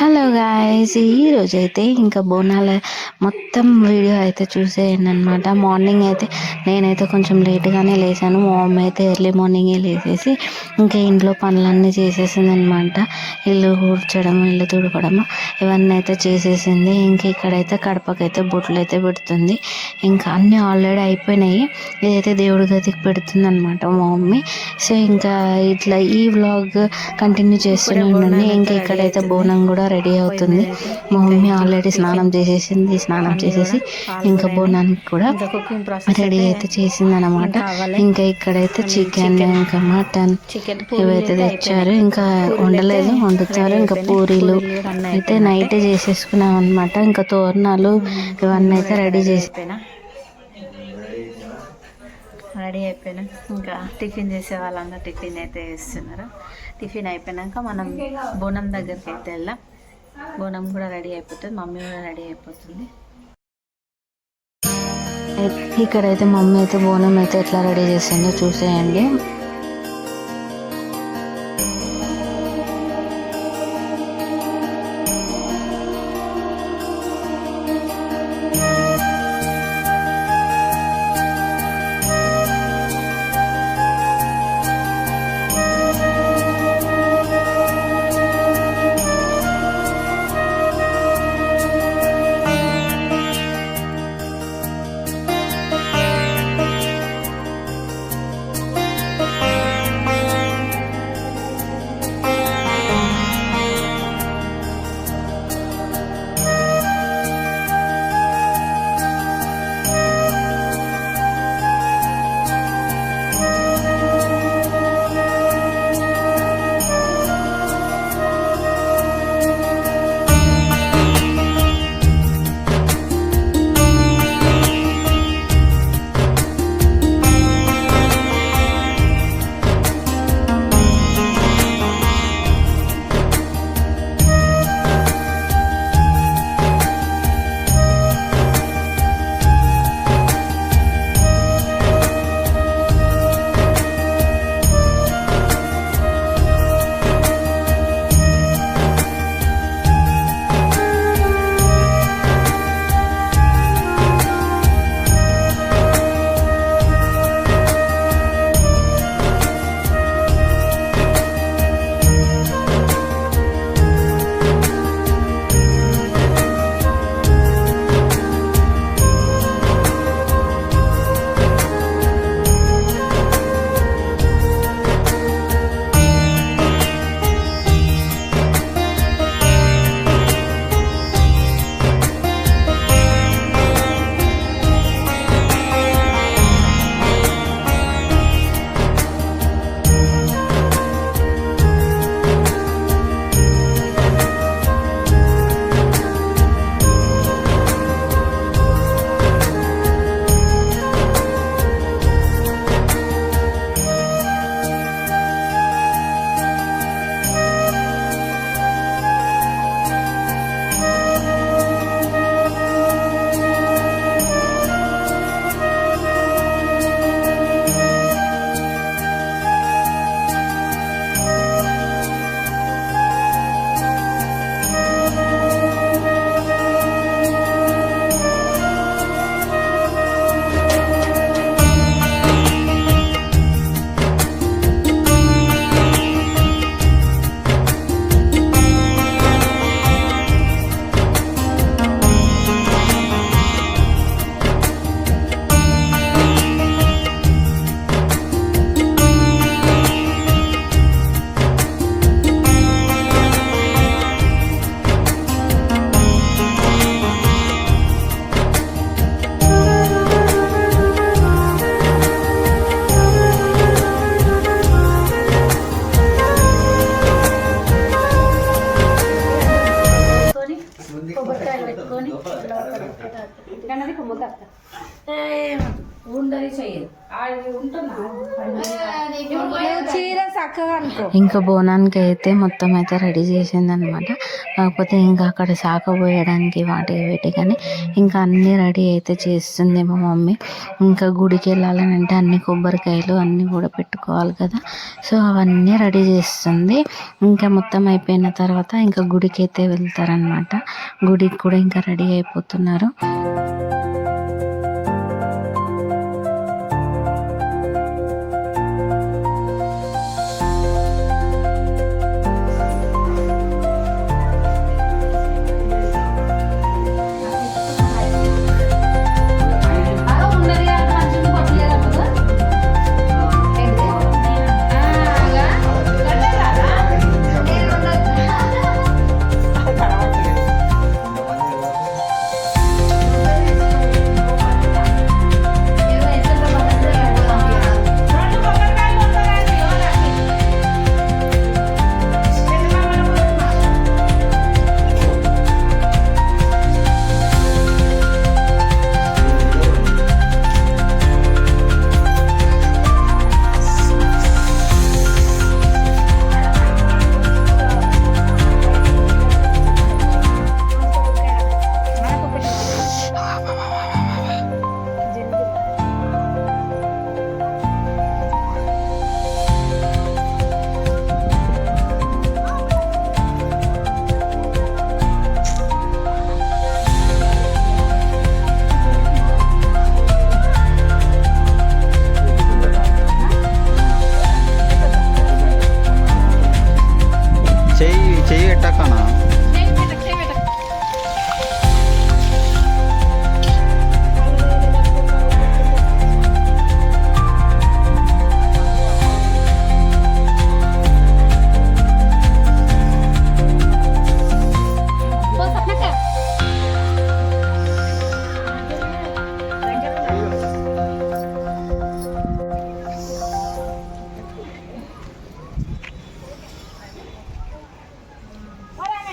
Hello guys ఈరోజు అయితే ఇంకా బోనాల మొత్తం వీడియో అయితే చూసేయండి అనమాట మార్నింగ్ అయితే నేనైతే కొంచెం లేట్గానే లేసాను మా మమ్మీ అయితే ఎర్లీ మార్నింగే లేచేసి ఇంకా ఇంట్లో పనులన్నీ చేసేసింది అనమాట ఇల్లు కూర్చడం ఇల్లు తుడపడం ఇవన్నీ అయితే చేసేసింది. ఇంకా ఇక్కడైతే కడపకైతే బొట్లు అయితే పెడుతుంది. ఇంకా అన్నీ ఆల్రెడీ అయిపోయినాయి. ఇదైతే దేవుడి గదికి పెడుతుంది అనమాట మా మమ్మీ. సో ఇంకా ఇట్లా ఈ వ్లాగ్ కంటిన్యూ చేస్తూనే ఉండండి ఇంకా ఇక్కడైతే బోనం కూడా రెడీ అవుతుంది. మా మమ్మీ ఆల్రెడీ స్నానం చేసేసింది స్నానం చేసేసి ఇంకా బోనానికి కూడా రెడీ అయితే చేసింది అనమాట ఇంకా ఇక్కడైతే చికెన్ ఇంకా మటన్ చికెన్ ఇవైతే తెచ్చారు. ఇంకా వండలేదు వండుతారు. ఇంకా పూరీలు అయితే నైట్ చేసేసుకున్నాం అనమాట ఇంకా తోరణాలు ఇవన్నీ అయితే రెడీ చేసి రెడీ అయిపోయినా. ఇంకా టిఫిన్ చేసే వాళ్ళందరూ టిఫిన్ అయితే వేస్తున్నారు టిఫిన్ అయిపోయినాక మనం బోనం దగ్గరికి అయితే వెళ్ళాం. బోనం కూడా రెడీ అయిపోతుంది మమ్మీ కూడా రెడీ అయిపోతుంది. ఇక్కడైతే మమ్మీ అయితే బోనం అయితే ఎట్లా రెడీ చేసిందో చూసేయండి. ఇంకా బోనానికి అయితే మొత్తం అయితే రెడీ చేసింది అనమాట కాకపోతే ఇంకా అక్కడ శాఖ పోయడానికి వాటికి వీటి కానీ ఇంకా అన్నీ రెడీ అయితే చేస్తుంది మా మమ్మీ. ఇంకా గుడికి వెళ్ళాలని అంటే అన్ని కొబ్బరికాయలు అన్నీ కూడా పెట్టుకోవాలి కదా. సో అవన్నీ రెడీ చేస్తుంది. ఇంకా మొత్తం అయిపోయిన తర్వాత ఇంకా గుడికి అయితే వెళ్తారనమాట. గుడికి కూడా ఇంకా రెడీ అయిపోతున్నారు.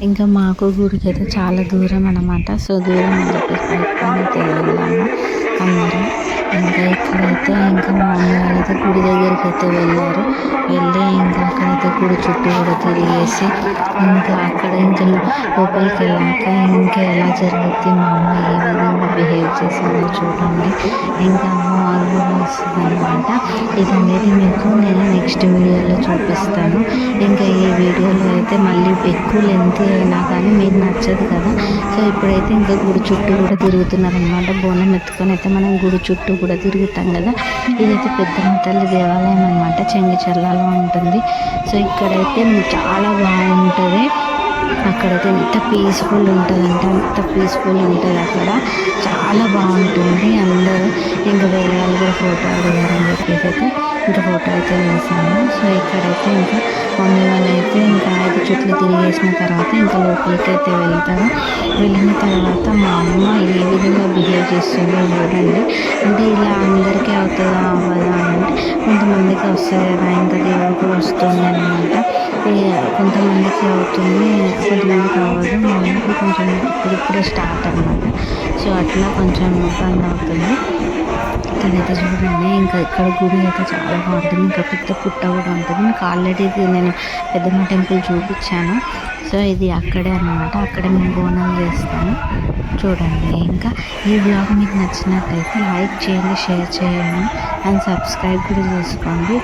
ఇంకా మాకు గుడికి అయితే చాలా దూరం అనమాట సో దూరం అని చెప్పేసి అయితే వెళ్ళాము. అందరం. ఇంకా ఇక్కడైతే ఇంకా మా అమ్మ వాళ్ళైతే గుడి దగ్గరికి అయితే వెళ్ళారు. వెళ్ళి ఇంకా అక్కడైతే గుడి చుట్టూ కూడా తిరిగేసి ఇంకా అక్కడ ఇంకా లోపలికి వెళ్ళాక ఇంకా ఎలా జరిగింది మా అమ్మ ఏ విధంగా బిహేవ్ చేసిందో చూడండి. ఇంకా అమ్మవారు కూడా వస్తుందన్నమాట ఇది అనేది మీకు నేను నెక్స్ట్ వీడియోలో చూపిస్తాను. ఇంకా ఈ వీడియోలో అయితే మళ్ళీ ఎక్కువ లెంత్ అయినా కానీ మీకు నచ్చదు కదా. సో ఇప్పుడైతే ఇంకా గుడి చుట్టూ కూడా తిరుగుతున్నారనమాట బోనం ఎత్తుకొని అయితే మనం గుడి చుట్టూ కూడా తిరుగుతాం కదా. ఇదైతే పెద్దమ్మ తల్లి దేవాలయం అనమాట చెంగిచెర్లలో ఉంటుంది. సో ఇక్కడైతే చాలా బాగుంటుంది. అక్కడైతే ఎంత పీస్ఫుల్ ఉంటుంది అంటే పీస్ఫుల్ ఉంటుంది అక్కడ. చాలా బాగుంటుంది అందరూ. ఇంకా వేరే వాళ్ళు కూడా ఫోటో అడిగారని చెప్పేసి అయితే ఇంకా ఫోటో అయితే వేసాను సో ఇక్కడైతే ఇంకా మమ్మీ వాళ్ళు అయితే ఇంకా ఐదు చుట్లు తిరిగేసిన తర్వాత ఇంకా లోపలికి అయితే వెళ్తారు. వెళ్ళిన తర్వాత మా అమ్మ ఏ విధంగా బిహేవ్ చేస్తుందో చూడండి. అంటే ఇలా అందరికీ అవుతుందా అవ్వదా అంటే కొంతమందికి వస్తుంది కదా ఇంకా దేవుడికి వస్తుంది అనమాట కొంతమందికి అవుతుంది కొంతమందికి అవ్వదు మా అమ్మకి కొంచెం ఇప్పుడిప్పుడే స్టార్ట్ అనమాట సో అట్లా కొంచెం ఇబ్బంది అవుతుంది. ఇక్కడైతే చూడండి ఇంకా ఇక్కడ గుడి అయితే చాలా బాగుంటుంది. ఇంకా పెద్ద పుట్ట కూడా ఉంటుంది. మీకు ఆల్రెడీ ఇది నేను పెద్దమ్మ టెంపుల్ చూపించాను. సో ఇది అక్కడే అనమాట అక్కడే మేము బోనాలు చేస్తాను. చూడండి ఇంకా ఈ బ్లాగ్ మీకు నచ్చినట్లయితే లైక్ చేయండి షేర్ చేయండి అండ్ సబ్స్క్రైబ్ కూడా చేసుకోండి.